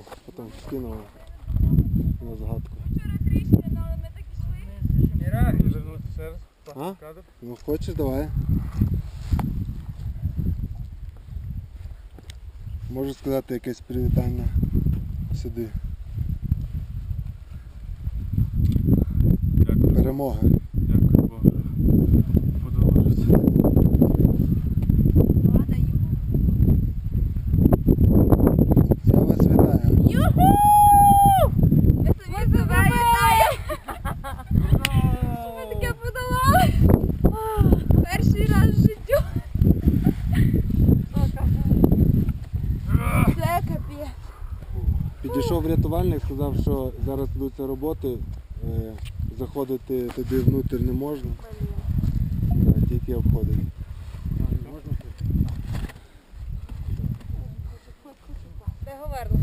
Ну, потім скинули на згадку. Вчора тріщини, але ми так ішли. Іра, і вернути раз. А? Ну хочеш, давай. Можу сказати якесь привітання сюди. Перемога. Раз життю. Це капець. Підійшов рятувальник, сказав, що зараз ведуться роботи, е, заходити туди внутрь не можна, е, тільки обходить. Де говерло?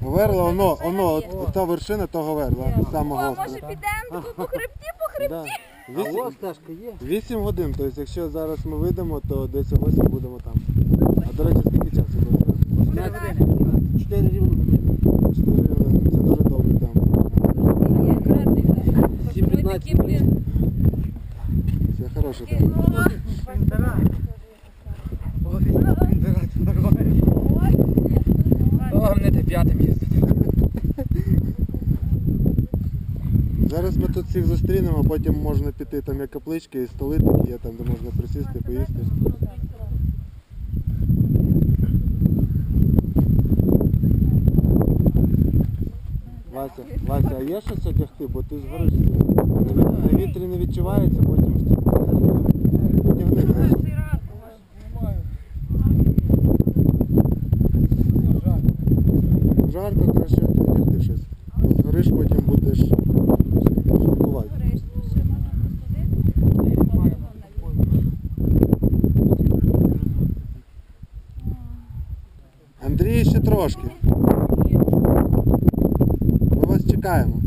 Говерла, воно, воно, от, от та вершина, то говерла, саме О, може підемо таку по хребті, по хребті? Да. Вісім, вісім годин, тобто якщо зараз ми вийдемо, то десь о 8 будемо там. А до речі, скільки часу? буде? Чотири рівно. Чотири години. Це дуже добре там. Це хороше там. О, мене де п'ятим їздить. Зараз ми тут всіх зустрінемо, потім можна піти, там є каплички і столи такі є, там де можна присісти, поїсти. Вася, Вася, а є щось одягти, бо ти згориш. На вітрі не відчувається, потім одягни. краще. Жарко, краще одягти щось. Бо згориш, потім будеш жалкувати. Андрій ще трошки. Ми вас чекаємо.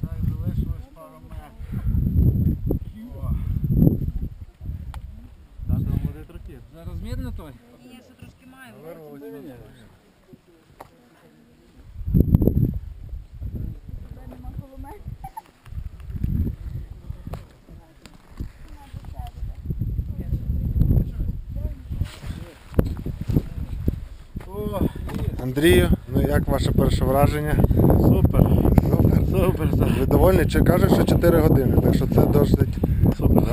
Так, залишилось пару метрів. Так, там буде трохи. Мірно той? Ні, ще трошки кулемет. Андрію, ну як ваше перше враження? супер. Супер. Супер. Ви довольні? Чи кажуть, що 4 години, так що це досить.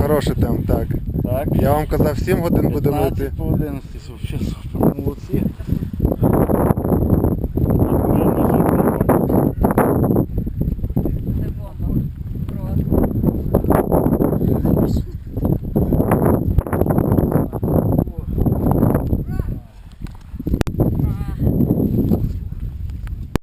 Хороший темп, так. Так. Я вам казав 7 годин будемо 15 йти. по 11, взагалі супер. Молодці.